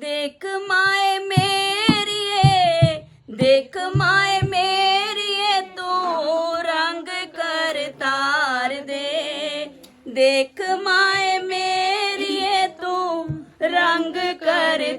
ਦੇਖ ਮਾਏ ਮੇਰੀਏ, ਦੇਖ ਮਾਏ ਮੇਰੀਏ, ਤੂੰ ਰੰਗ ਕਰ ਤਾਰ ਦੇ। ਦੇਖ ਮਾਏ ਮੇਰੀਏ, ਤੂੰ ਰੰਗ ਕਰ